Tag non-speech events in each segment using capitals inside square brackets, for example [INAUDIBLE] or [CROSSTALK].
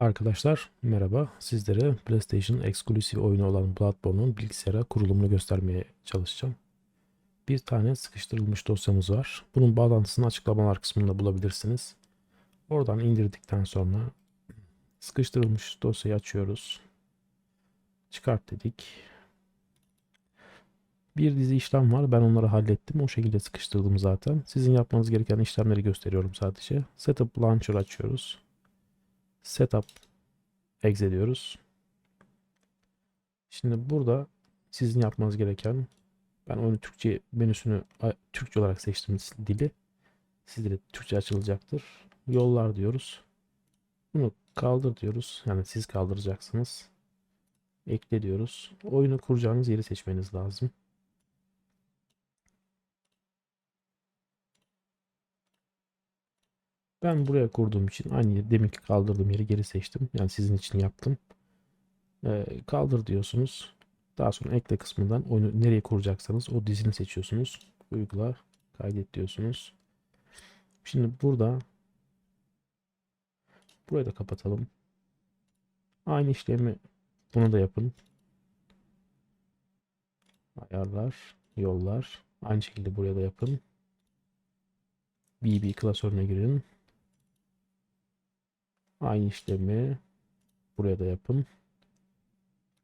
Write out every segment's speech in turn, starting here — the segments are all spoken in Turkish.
Arkadaşlar merhaba. Sizlere PlayStation eksklusif oyunu olan Bloodborne'un bilgisayara kurulumunu göstermeye çalışacağım. Bir tane sıkıştırılmış dosyamız var. Bunun bağlantısını açıklamalar kısmında bulabilirsiniz. Oradan indirdikten sonra sıkıştırılmış dosyayı açıyoruz. Çıkart dedik. Bir dizi işlem var. Ben onları hallettim. O şekilde sıkıştırdım zaten. Sizin yapmanız gereken işlemleri gösteriyorum sadece. Setup Launcher açıyoruz. Setup exe diyoruz. Şimdi burada sizin yapmanız gereken ben oyunu Türkçe menüsünü Türkçe olarak seçtim dili. Sizde de Türkçe açılacaktır. Yollar diyoruz. Bunu kaldır diyoruz. Yani siz kaldıracaksınız. Ekle diyoruz. Oyunu kuracağınız yeri seçmeniz lazım. Ben buraya kurduğum için aynı deminki kaldırdığım yeri geri seçtim. Yani sizin için yaptım. Ee, kaldır diyorsunuz. Daha sonra ekle kısmından oyunu nereye kuracaksanız o dizini seçiyorsunuz. Uygula, kaydet diyorsunuz. Şimdi burada burayı da kapatalım. Aynı işlemi bunu da yapın. Ayarlar, yollar. Aynı şekilde buraya da yapın. BB klasörüne girin. Aynı işlemi buraya da yapın.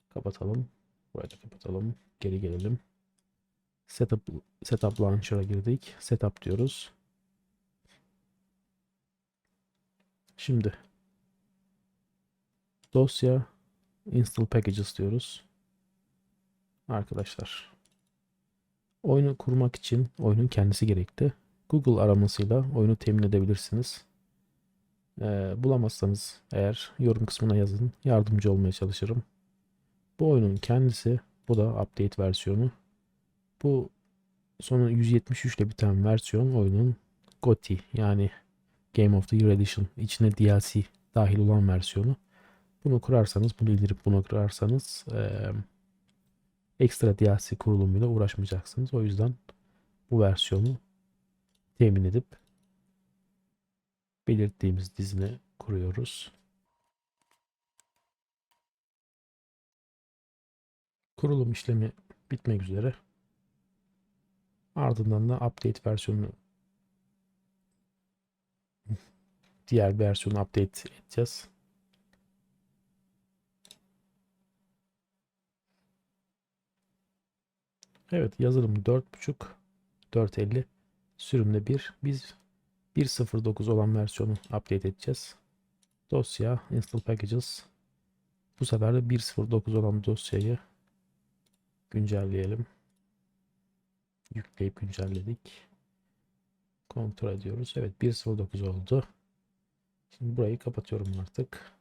Kapatalım. Burayı da kapatalım. Geri gelelim. Setup, setup launcher'a girdik. Setup diyoruz. Şimdi dosya install packages diyoruz. Arkadaşlar oyunu kurmak için oyunun kendisi gerekli. Google aramasıyla oyunu temin edebilirsiniz. Ee, bulamazsanız eğer yorum kısmına yazın. Yardımcı olmaya çalışırım. Bu oyunun kendisi. Bu da update versiyonu. Bu sonu 173 ile biten versiyon oyunun GOTY yani Game of the Year Edition içine DLC dahil olan versiyonu. Bunu kurarsanız, bunu indirip bunu kurarsanız eee, ekstra DLC kurulumuyla uğraşmayacaksınız. O yüzden bu versiyonu temin edip belirttiğimiz dizine kuruyoruz. Kurulum işlemi bitmek üzere. Ardından da update versiyonunu diğer versiyonu update edeceğiz. Evet yazılım 4.5 450 sürümde 1 biz 1.09 olan versiyonu update edeceğiz. Dosya install packages bu sefer de 1.09 olan dosyayı güncelleyelim. Yükleyip güncelledik. Kontrol ediyoruz. Evet 1.09 oldu. Şimdi burayı kapatıyorum artık.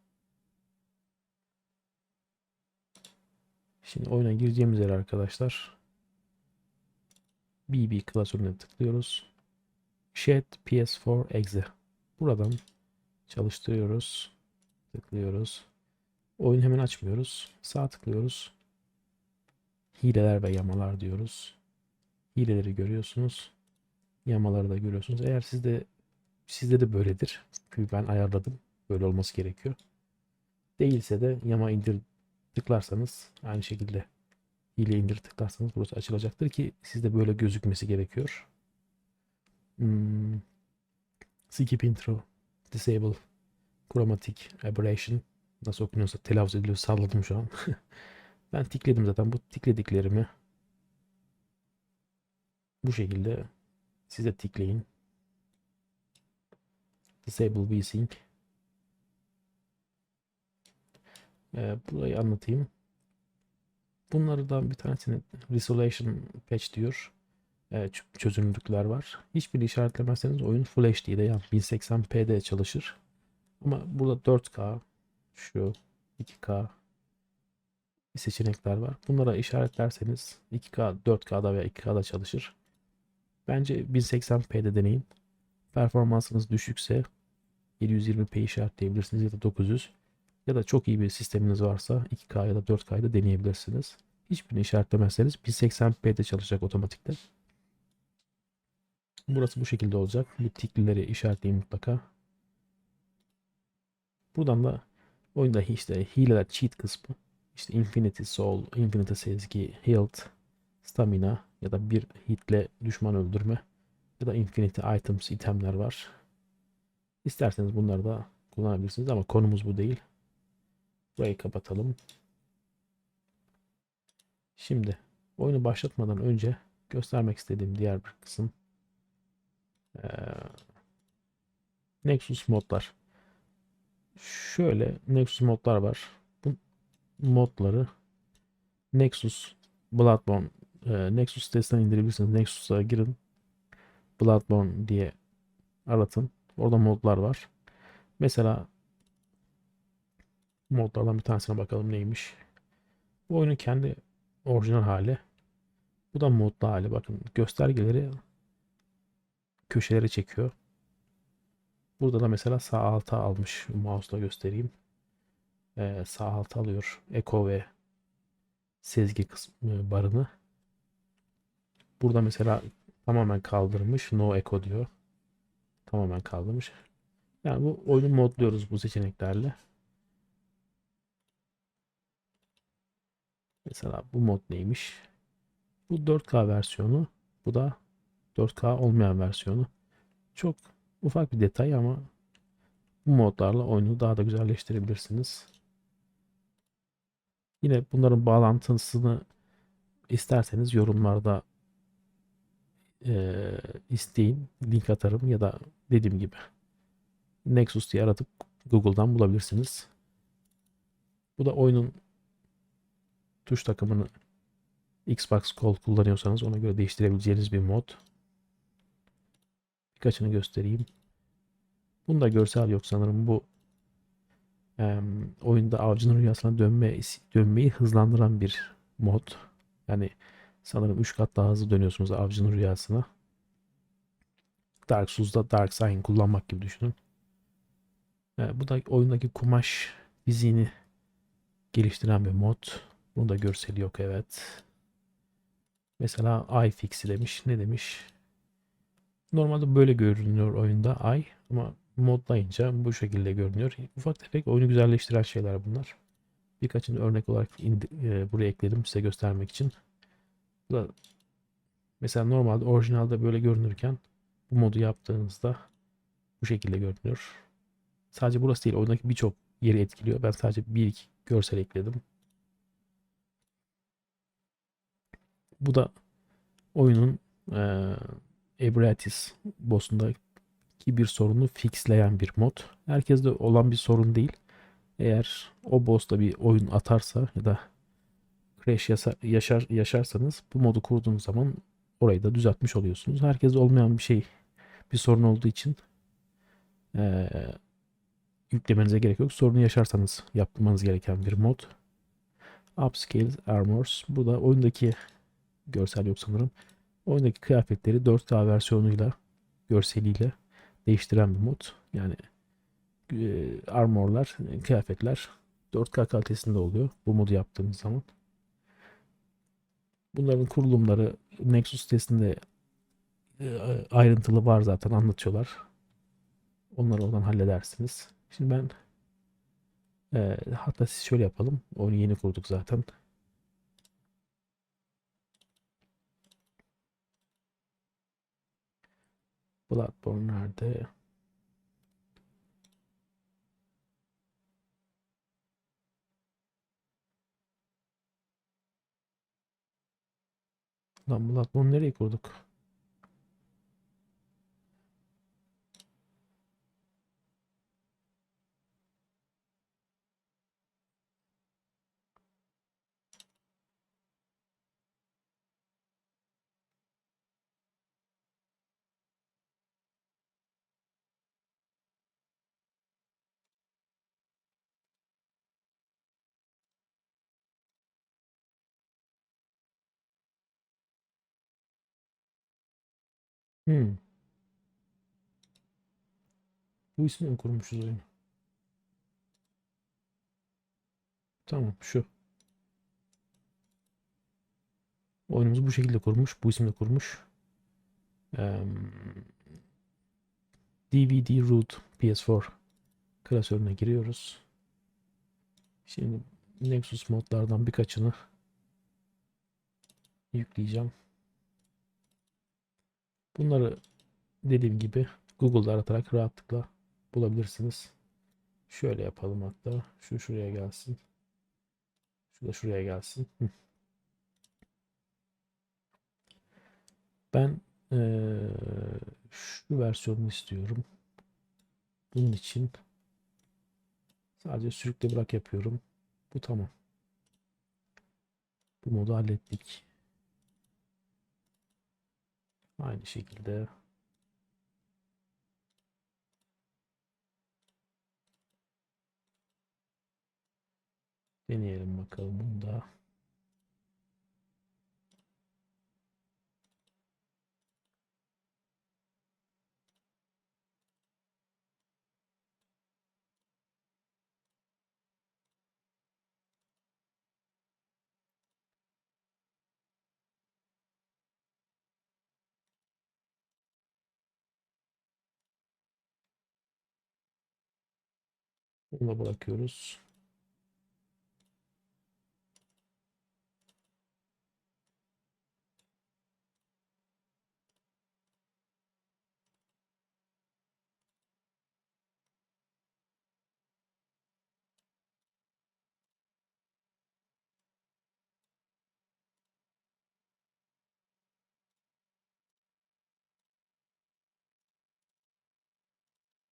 Şimdi oyuna gireceğimiz yer arkadaşlar. BB klasörüne tıklıyoruz. Shed PS4 Exe. Buradan çalıştırıyoruz. Tıklıyoruz. Oyun hemen açmıyoruz. Sağ tıklıyoruz. Hileler ve yamalar diyoruz. Hileleri görüyorsunuz. Yamaları da görüyorsunuz. Eğer sizde sizde de böyledir. Çünkü ben ayarladım. Böyle olması gerekiyor. Değilse de yama indir tıklarsanız aynı şekilde hile indir tıklarsanız burası açılacaktır ki sizde böyle gözükmesi gerekiyor. Hmm. Skip intro, disable, chromatic aberration nasıl okunuyorsa telaffuz ediliyor salladım şu an. [LAUGHS] ben tikledim zaten bu tiklediklerimi bu şekilde size tikleyin. Disable VSync. Ee, burayı anlatayım. Bunlardan bir tanesini Resolution Patch diyor. Ç- çözünürlükler var. Hiçbiri işaretlemezseniz oyun Full HD'de yani 1080p'de çalışır. Ama burada 4K, şu 2K seçenekler var. Bunlara işaretlerseniz 2K, 4K'da veya 2K'da çalışır. Bence 1080p'de deneyin. Performansınız düşükse 720p işaretleyebilirsiniz ya da 900 ya da çok iyi bir sisteminiz varsa 2K ya da 4K'da deneyebilirsiniz. Hiçbirini işaretlemezseniz 1080p'de çalışacak otomatikte. Burası bu şekilde olacak. Bu tiklileri işaretleyin mutlaka. Buradan da Oyunda işte hileler, cheat kısmı. İşte Infinity Soul, Infinity Sezgi, Health, Stamina ya da bir hitle düşman öldürme ya da Infinity Items, itemler var. İsterseniz bunları da kullanabilirsiniz ama konumuz bu değil. Burayı kapatalım. Şimdi oyunu başlatmadan önce göstermek istediğim diğer bir kısım ee, Nexus modlar. Şöyle Nexus modlar var. Bu modları Nexus Bloodborne e, Nexus sitesinden indirebilirsiniz. Nexus'a girin. Bloodborne diye aratın. Orada modlar var. Mesela modlardan bir tanesine bakalım neymiş. Bu oyunun kendi orijinal hali. Bu da modlu hali. Bakın göstergeleri köşelere çekiyor. Burada da mesela sağ alta almış. Mouse'la göstereyim. Ee, sağ alta alıyor. Eko ve sezgi kısmı barını. Burada mesela tamamen kaldırmış. No echo diyor. Tamamen kaldırmış. Yani bu oyunu modluyoruz bu seçeneklerle. Mesela bu mod neymiş? Bu 4K versiyonu. Bu da 4K olmayan versiyonu. Çok ufak bir detay ama bu modlarla oyunu daha da güzelleştirebilirsiniz. Yine bunların bağlantısını isterseniz yorumlarda e, isteyin. Link atarım ya da dediğim gibi Nexus diye aratıp Google'dan bulabilirsiniz. Bu da oyunun tuş takımını Xbox kol kullanıyorsanız ona göre değiştirebileceğiniz bir mod. Birkaçını göstereyim. Bunda görsel yok sanırım. Bu e, oyunda avcının rüyasına dönme, dönmeyi hızlandıran bir mod. Yani sanırım 3 kat daha hızlı dönüyorsunuz avcının rüyasına. Dark Souls'da Dark Sign kullanmak gibi düşünün. E, bu da oyundaki kumaş fiziğini geliştiren bir mod. Bunda görseli yok evet. Mesela iFix'i demiş. Ne demiş? Normalde böyle görünüyor oyunda ay ama modlayınca bu şekilde görünüyor. Ufak tefek oyunu güzelleştiren şeyler bunlar. Birkaçını örnek olarak indi, e, buraya ekledim size göstermek için. Bu da mesela normalde orijinalde böyle görünürken bu modu yaptığınızda bu şekilde görünüyor. Sadece burası değil oyundaki birçok yeri etkiliyor. Ben sadece bir iki görsel ekledim. Bu da oyunun e, Ebratis boss'undaki bir sorunu fixleyen bir mod. Herkeste olan bir sorun değil. Eğer o boss'ta bir oyun atarsa ya da crash yaşar, yaşarsanız bu modu kurduğunuz zaman orayı da düzeltmiş oluyorsunuz. Herkeste olmayan bir şey bir sorun olduğu için e, yüklemenize gerek yok. Sorunu yaşarsanız yapmanız gereken bir mod. Upscale Armors. Bu da oyundaki görsel yok sanırım. Oyundaki kıyafetleri 4K versiyonuyla görseliyle değiştiren bir mod. Yani e, armorlar, kıyafetler 4K kalitesinde oluyor bu modu yaptığımız zaman. Bunların kurulumları Nexus sitesinde e, ayrıntılı var zaten anlatıyorlar. Onları oradan halledersiniz. Şimdi ben e, hatta siz şöyle yapalım. Oyunu yeni kurduk zaten. Bloodborne nerede? Lan Bloodborne nereye kurduk? Hmm. Bu ismi mi kurmuşuz oyunu? Tamam şu. Oyunumuzu bu şekilde kurmuş. Bu isimle kurmuş. Em, DVD root PS4 klasörüne giriyoruz. Şimdi Nexus modlardan birkaçını yükleyeceğim. Bunları dediğim gibi Google'da aratarak rahatlıkla bulabilirsiniz. Şöyle yapalım hatta. Şu şuraya gelsin. Şu da şuraya gelsin. Ben eee, şu versiyonunu istiyorum. Bunun için sadece sürükle bırak yapıyorum. Bu tamam. Bu modu hallettik. Aynı şekilde deneyelim bakalım bunu da. Bunu bırakıyoruz.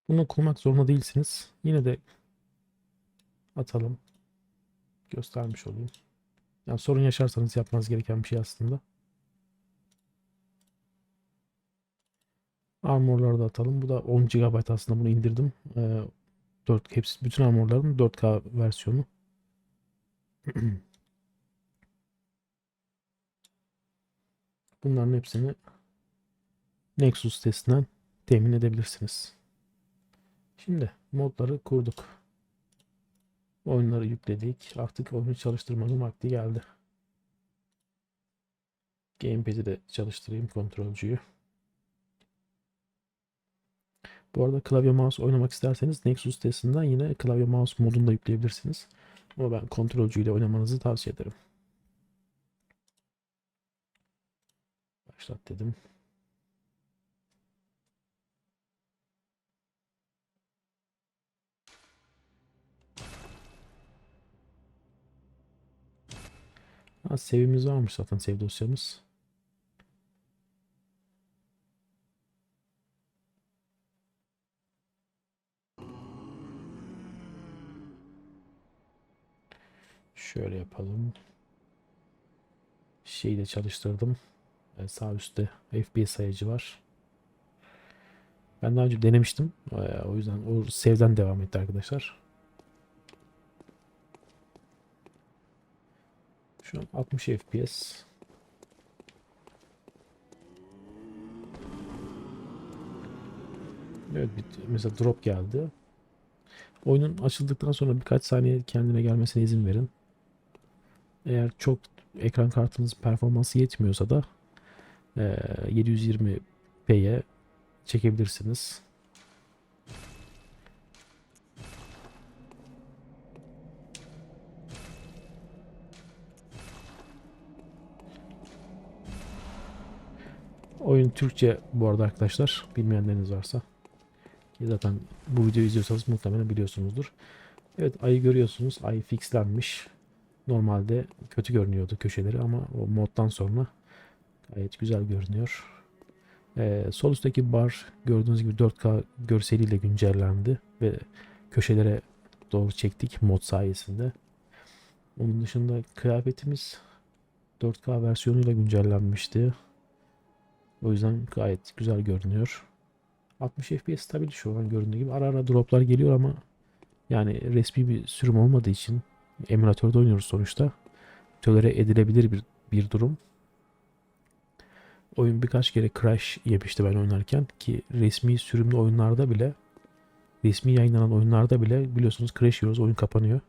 Bunu kurmak zorunda değilsiniz. Yine de atalım. Göstermiş olayım. Yani sorun yaşarsanız yapmanız gereken bir şey aslında. Armor'ları da atalım. Bu da 10 GB aslında bunu indirdim. Ee, 4 hepsi bütün armorların 4K versiyonu. [CLEARS THROAT] Bunların hepsini Nexus sitesinden temin edebilirsiniz. Şimdi modları kurduk. Oyunları yükledik. Artık oyunu çalıştırmanın vakti geldi. Gamepad'i de çalıştırayım kontrolcüyü. Bu arada klavye mouse oynamak isterseniz Nexus sitesinden yine klavye mouse modunu da yükleyebilirsiniz. Ama ben kontrolcüyle oynamanızı tavsiye ederim. Başlat dedim. Ha, sevimiz varmış zaten sev dosyamız. Şöyle yapalım. Şeyi de çalıştırdım. Ee, sağ üstte FPS sayıcı var. Ben daha önce denemiştim. Ee, o yüzden o sevden devam etti arkadaşlar. Şu an 60 FPS. Evet mesela drop geldi. Oyunun açıldıktan sonra birkaç saniye kendine gelmesine izin verin. Eğer çok ekran kartınız performansı yetmiyorsa da eee 720p'ye çekebilirsiniz. Oyun Türkçe bu arada arkadaşlar. Bilmeyenleriniz varsa. Ki zaten bu videoyu izliyorsanız muhtemelen biliyorsunuzdur. Evet ayı görüyorsunuz. Ay fixlenmiş. Normalde kötü görünüyordu köşeleri ama o moddan sonra gayet güzel görünüyor. Ee, sol üstteki bar gördüğünüz gibi 4K görseliyle güncellendi ve köşelere doğru çektik mod sayesinde. Onun dışında kıyafetimiz 4K versiyonuyla güncellenmişti. O yüzden gayet güzel görünüyor. 60 FPS stabil şu an göründüğü gibi. Ara ara droplar geliyor ama yani resmi bir sürüm olmadığı için emülatörde oynuyoruz sonuçta. Tolere edilebilir bir, bir durum. Oyun birkaç kere crash yemişti ben oynarken ki resmi sürümlü oyunlarda bile resmi yayınlanan oyunlarda bile biliyorsunuz crash yiyoruz oyun kapanıyor.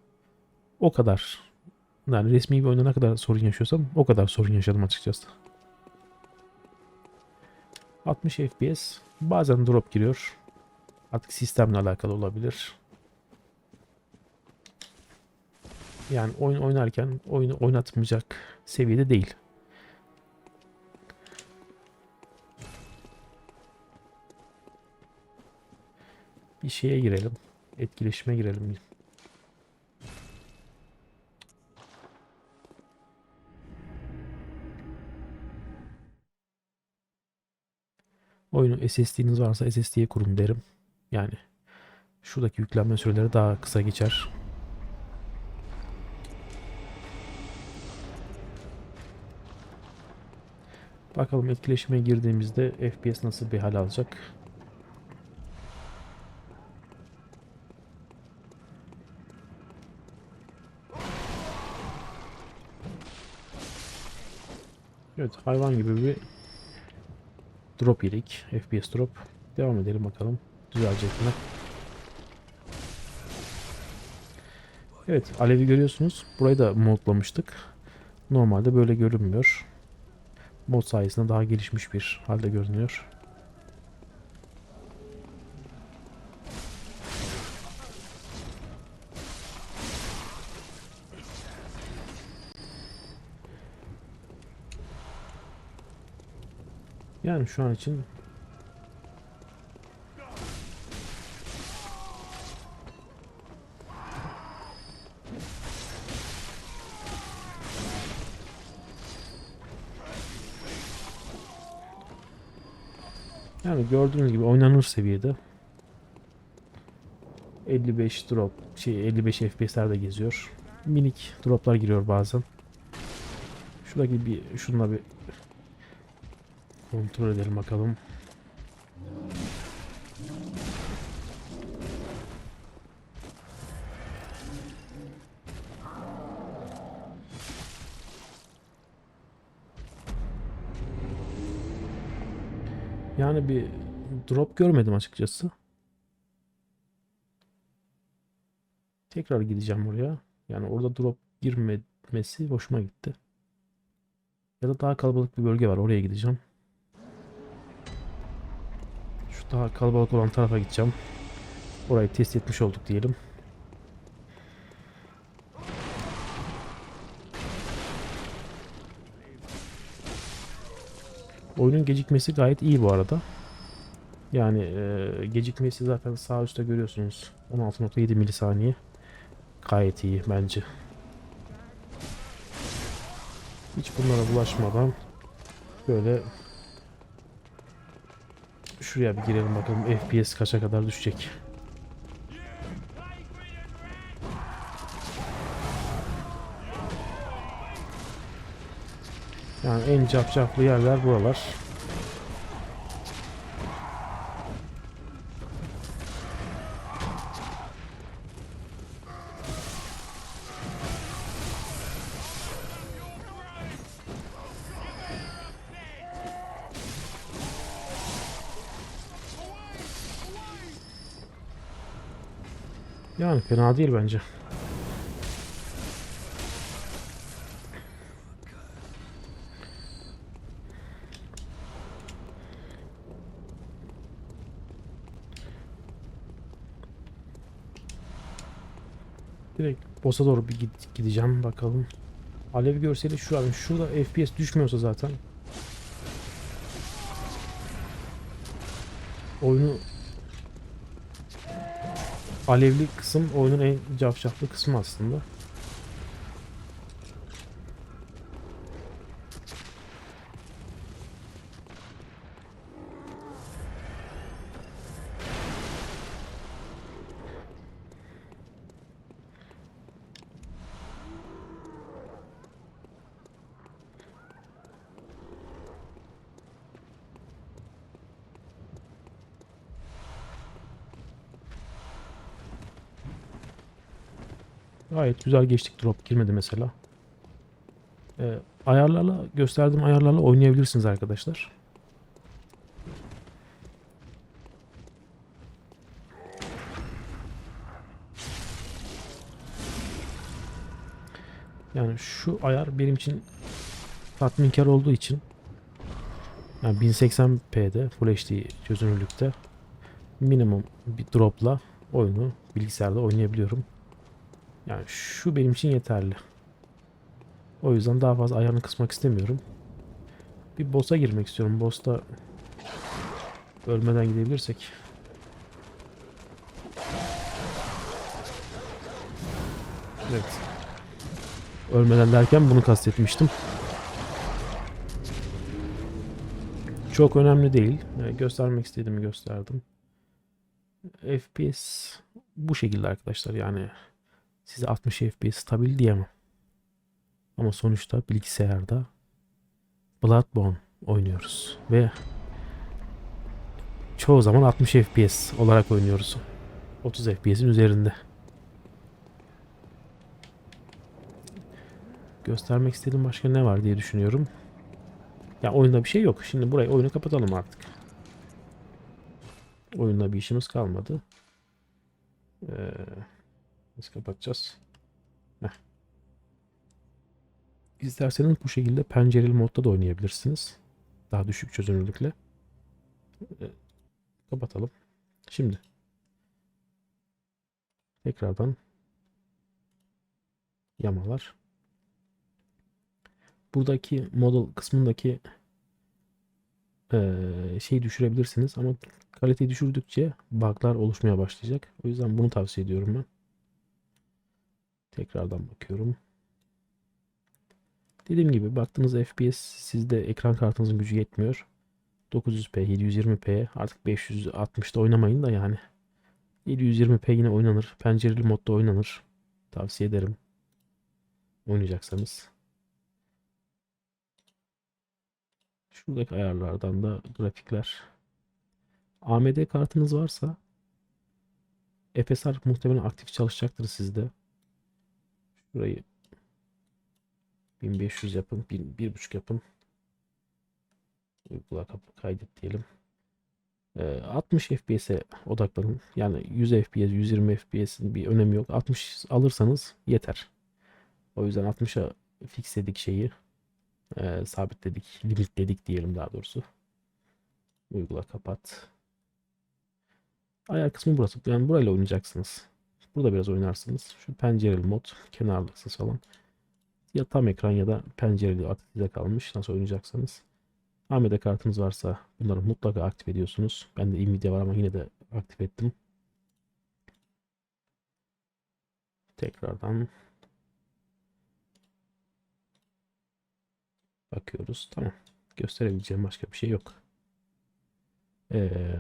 O kadar yani resmi bir oyunda ne kadar sorun yaşıyorsam o kadar sorun yaşadım açıkçası. 60 FPS bazen drop giriyor. Artık sistemle alakalı olabilir. Yani oyun oynarken oyunu oynatmayacak seviyede değil. Bir şeye girelim. Etkileşime girelim. Oyunu SSD'niz varsa SSD'ye kurun derim. Yani şuradaki yüklenme süreleri daha kısa geçer. Bakalım etkileşime girdiğimizde FPS nasıl bir hal alacak. Evet hayvan gibi bir drop yedik. FPS drop. Devam edelim bakalım. Düzelecek mi? Evet alevi görüyorsunuz. Burayı da modlamıştık. Normalde böyle görünmüyor. Mod sayesinde daha gelişmiş bir halde görünüyor. Yani şu an için Yani gördüğünüz gibi oynanır seviyede. 55 drop, şey 55 FPS'lerde geziyor. Minik droplar giriyor bazen. Şuradaki bir şunla bir kontrol edelim bakalım. Yani bir drop görmedim açıkçası. Tekrar gideceğim oraya. Yani orada drop girmemesi hoşuma gitti. Ya da daha kalabalık bir bölge var. Oraya gideceğim. Daha kalabalık olan tarafa gideceğim. Orayı test etmiş olduk diyelim. Oyunun gecikmesi gayet iyi bu arada. Yani e, gecikmesi zaten sağ üstte görüyorsunuz. 16.7 milisaniye. Gayet iyi bence. Hiç bunlara bulaşmadan böyle şuraya bir girelim bakalım FPS kaça kadar düşecek. Yani en cafcaflı yerler buralar. Yani fena değil bence. Direkt boss'a doğru bir gid- gideceğim bakalım. Alev görseli şu an şurada FPS düşmüyorsa zaten oyunu alevli kısım oyunun en cafcaflı kısmı aslında. Gayet güzel geçtik drop girmedi mesela. Ee, ayarlarla gösterdiğim ayarlarla oynayabilirsiniz arkadaşlar. Yani şu ayar benim için tatminkar olduğu için yani 1080p'de Full HD çözünürlükte minimum bir dropla oyunu bilgisayarda oynayabiliyorum. Yani şu benim için yeterli. O yüzden daha fazla ayarını kısmak istemiyorum. Bir boss'a girmek istiyorum. Boss'ta ölmeden gidebilirsek. Evet. Ölmeden derken bunu kastetmiştim. Çok önemli değil. Ee, Göstermek istediğimi gösterdim. FPS bu şekilde arkadaşlar. Yani size 60 FPS stabil diyemem. Ama sonuçta bilgisayarda Bloodborne oynuyoruz ve çoğu zaman 60 FPS olarak oynuyoruz. 30 FPS'in üzerinde. Göstermek istediğim başka ne var diye düşünüyorum. Ya oyunda bir şey yok. Şimdi burayı oyunu kapatalım artık. Oyunda bir işimiz kalmadı. Ee, nasıl kapatacağız? Heh. İsterseniz bu şekilde pencereli modda da oynayabilirsiniz. Daha düşük çözünürlükle. Ee, kapatalım. Şimdi tekrardan yamalar. Buradaki model kısmındaki eee şeyi düşürebilirsiniz ama kaliteyi düşürdükçe bug'lar oluşmaya başlayacak. O yüzden bunu tavsiye ediyorum ben. Tekrardan bakıyorum. Dediğim gibi baktığınız FPS sizde ekran kartınızın gücü yetmiyor. 900p, 720p artık 560'da oynamayın da yani. 720p yine oynanır. Pencereli modda oynanır. Tavsiye ederim. Oynayacaksanız. Şuradaki ayarlardan da grafikler. AMD kartınız varsa FSR muhtemelen aktif çalışacaktır sizde. Şurayı 1500 yapın, 1.5 yapın. Uygula kaydet diyelim. Ee, 60 FPS'e odaklanın. Yani 100 FPS, 120 FPS'in bir önemi yok. 60 alırsanız yeter. O yüzden 60'a fixledik şeyi. Ee, sabitledik, limitledik diyelim daha doğrusu. Uygula kapat. Ayar kısmı burası. Yani burayla oynayacaksınız. Burada biraz oynarsınız. Şu pencereli mod, kenarlıksız falan. Ya tam ekran ya da pencereli artık size kalmış. Nasıl oynayacaksanız. AMD kartınız varsa bunları mutlaka aktif ediyorsunuz. Ben de Nvidia var ama yine de aktif ettim. Tekrardan bakıyoruz. Tamam. Gösterebileceğim başka bir şey yok. Ee,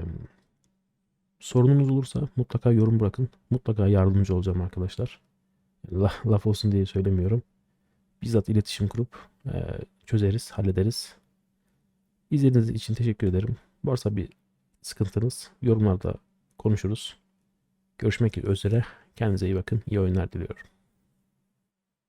sorununuz olursa mutlaka yorum bırakın. Mutlaka yardımcı olacağım arkadaşlar. La, laf olsun diye söylemiyorum. Bizzat iletişim kurup e, çözeriz, hallederiz. İzlediğiniz için teşekkür ederim. Varsa bir sıkıntınız yorumlarda konuşuruz. Görüşmek üzere. Kendinize iyi bakın. İyi oyunlar diliyorum.